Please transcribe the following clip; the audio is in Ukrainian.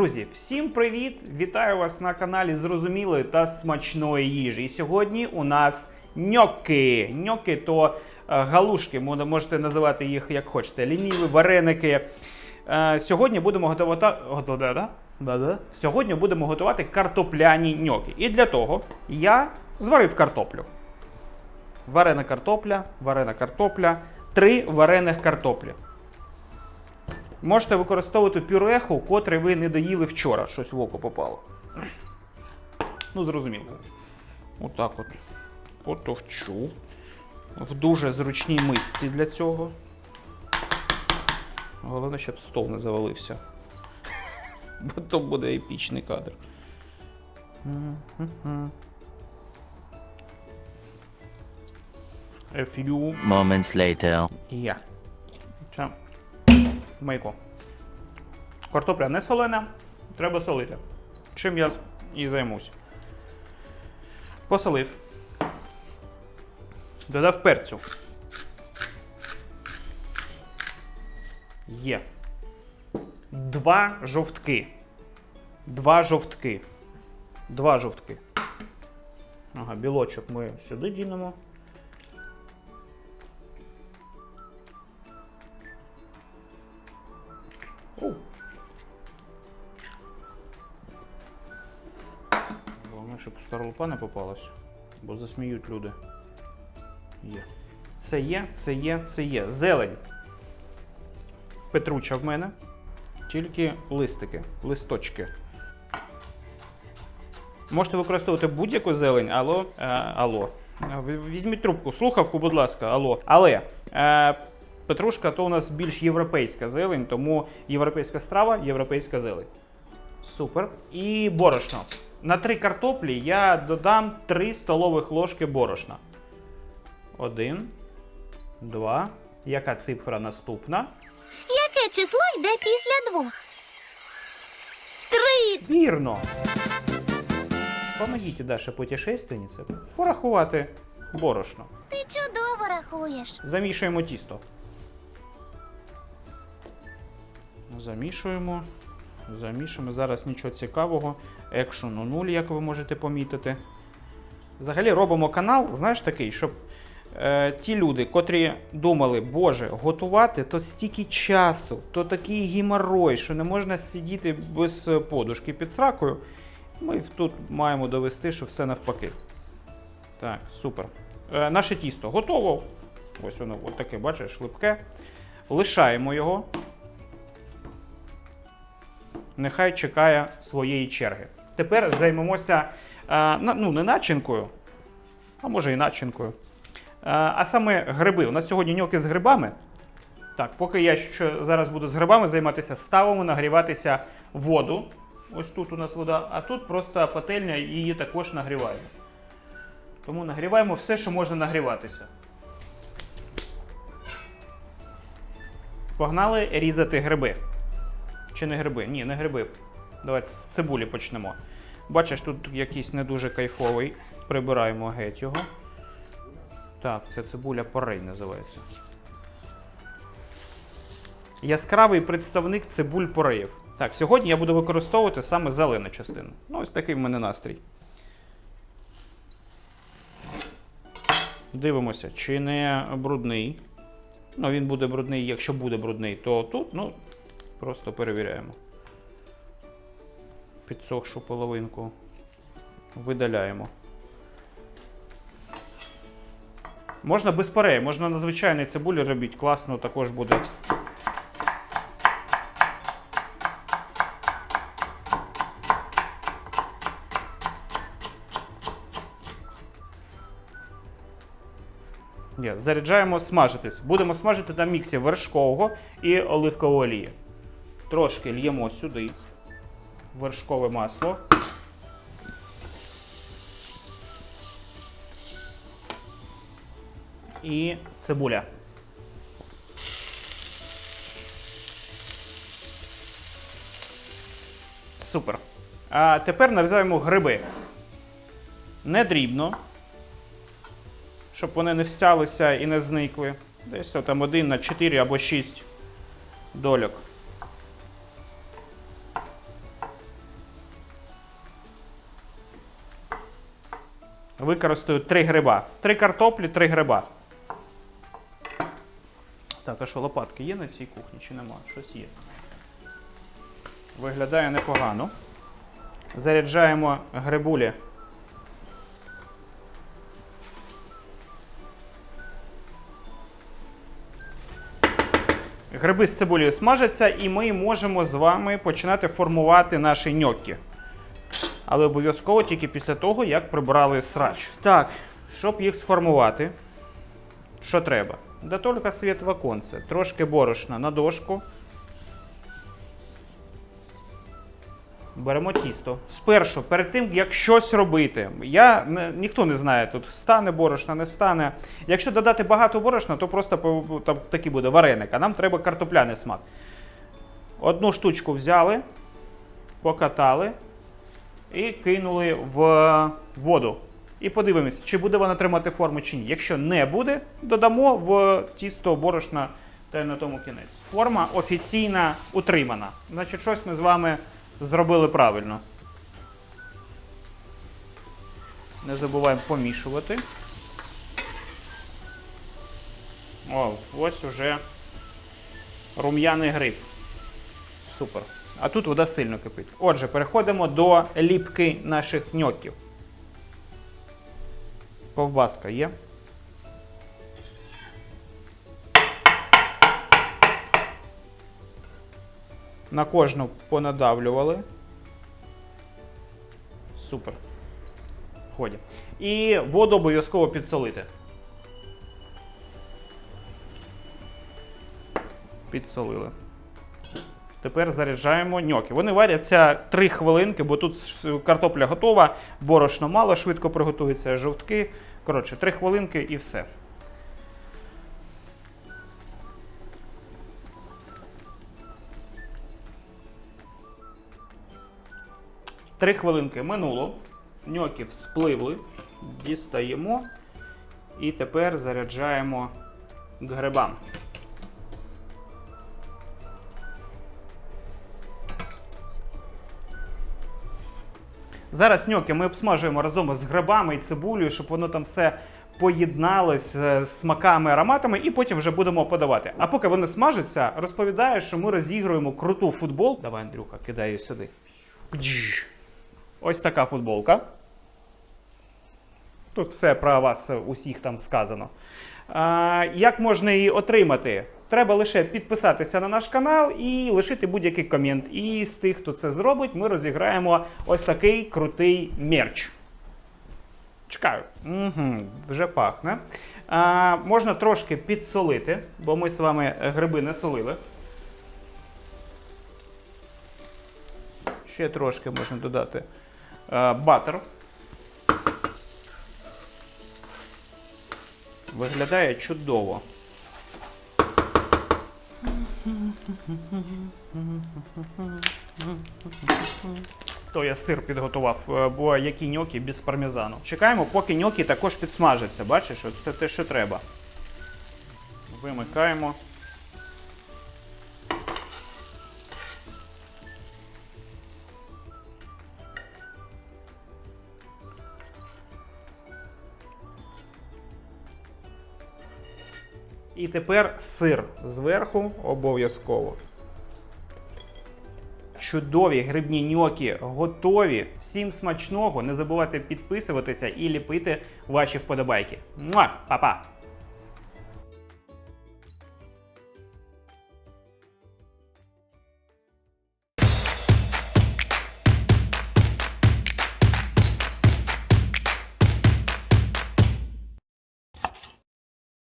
Друзі, всім привіт! Вітаю вас на каналі Зрозумілої та смачної їжі. І сьогодні у нас ньоки. Ньоки то е, галушки, можете називати їх як хочете. Лініві, вареники. Е, Сьогодні будемо готувати. Сьогодні будемо готувати картопляні ньоки. І для того я зварив картоплю. Варена картопля, варена картопля, три варених картоплі. Можете використовувати пюреху, котре ви не доїли вчора. Щось в око попало. Ну, зрозуміло. Отак от. Потовчу. В дуже зручній мисці для цього. Головне, щоб стол не завалився. Бо то буде епічний кадр. A few Moments later. я. Майко. Картопля не солена, треба солити. Чим я і займусь. Посолив. Додав перцю. Є. Два жовтки. Два жовтки. Два жовтки. Ага, білочок ми сюди дінемо. Щоб скорлупа не попалась, бо засміють люди. Є. Це є, це є, це є. Зелень. Петруча в мене. Тільки листики, листочки. Можете використовувати будь-яку зелень, алло, е, алло. Е, Візьміть трубку, слухавку, будь ласка, алло. Але е, петрушка то у нас більш європейська зелень, тому європейська страва, європейська зелень. Супер. І борошно. На три картоплі я додам 3 столових ложки борошна. Один, два. Яка цифра наступна? Яке число йде після двох? Три. Вірно. Помогите Даше путешественнице порахувати борошно. Ти чудово рахуєш. Замішуємо тісто. Замішуємо. Замішуємо. Зараз нічого цікавого. Екшену 0, як ви можете помітити. Взагалі робимо канал, знаєш, такий, щоб е, ті люди, котрі думали, Боже, готувати, то стільки часу, то такий геморрой, що не можна сидіти без подушки під сракою. Ми тут маємо довести, що все навпаки. Так, супер. Е, наше тісто готово. Ось воно таке, бачиш, липке. Лишаємо його. Нехай чекає своєї черги. Тепер займемося е, ну, не начинкою, а може і начинкою. Е, а саме гриби. У нас сьогодні ньоки з грибами. Так, поки я що зараз буду з грибами займатися, ставимо нагріватися воду. Ось тут у нас вода, а тут просто пательня її також нагріваємо. Тому нагріваємо все, що можна нагріватися. Погнали різати гриби. Чи не гриби? Ні, не гриби. Давайте з цибулі почнемо. Бачиш, тут якийсь не дуже кайфовий. Прибираємо геть його. Так, це цибуля порей називається. Яскравий представник цибуль пореїв. Так, сьогодні я буду використовувати саме зелену частину. Ну, ось такий в мене настрій. Дивимося, чи не брудний. Ну, він буде брудний, якщо буде брудний, то тут, ну, просто перевіряємо. Підсохшу половинку. Видаляємо. Можна без пареї, можна на звичайній цибулі робити. Класно також буде. Заряджаємо смажитись. Будемо смажити на міксі вершкового і оливкової олії. Трошки л'ємо сюди вершкове масло. І цибуля. Супер. А тепер нарізаємо гриби. Не дрібно, щоб вони не всялися і не зникли. Десь там один на 4 або 6 дольок. Використаю три гриба. Три картоплі, три гриба. Так, а що, лопатки є на цій кухні чи нема? Щось є. Виглядає непогано. Заряджаємо грибулі. Гриби з цибулею смажаться, і ми можемо з вами починати формувати наші ньоккі. Але обов'язково тільки після того, як прибрали срач. Так, щоб їх сформувати, що треба? Да тільки світ в оконце. Трошки борошна на дошку. Беремо тісто. Спершу, перед тим, як щось робити, я не, ніхто не знає, тут стане борошна, не стане. Якщо додати багато борошна, то просто там такий буде вареник, а нам треба картопляний смак. Одну штучку взяли, покатали і кинули в воду. І подивимось, чи буде вона тримати форму чи ні. Якщо не буде, додамо в тісто борошна та на тому кінець. Форма офіційна утримана. Значить, щось ми з вами зробили правильно. Не забуваємо помішувати. О, ось уже рум'яний гриб. Супер. А тут вода сильно кипить. Отже, переходимо до ліпки наших ньоків. Ковбаска є. На кожну понадавлювали. Супер. Ході. І воду обов'язково підсолити. Підсолили. Тепер заряджаємо ньоки. Вони варяться 3 хвилинки, бо тут картопля готова, борошно мало, швидко приготуються жовтки. Коротше, 3 хвилинки і все. Три хвилинки минуло. Ньоки вспливли, дістаємо і тепер заряджаємо грибам. Зараз ньоки ми обсмажуємо разом з грибами і цибулею, щоб воно там все поєдналось е, з смаками, ароматами, і потім вже будемо подавати. А поки вони смажаться, розповідаю, що ми розігруємо круту футбол. Давай, Андрюха, кидай її сюди. Пдж. Ось така футболка. Тут все про вас е, усіх там сказано. А, як можна її отримати? Треба лише підписатися на наш канал і лишити будь-який комент. І з тих, хто це зробить, ми розіграємо ось такий крутий мерч. Чекаю. Угу, вже пахне. А, можна трошки підсолити, бо ми з вами гриби не солили. Ще трошки можна додати а, батер. Виглядає чудово. То я сир підготував, е, бо які ньокі без пармезану. Чекаємо, поки ньокі також підсмажаться. Бачиш, це те, що треба. Вимикаємо. І тепер сир зверху обов'язково. Чудові грибні ньокі готові. Всім смачного. Не забувайте підписуватися і ліпити ваші вподобайки. Па-па!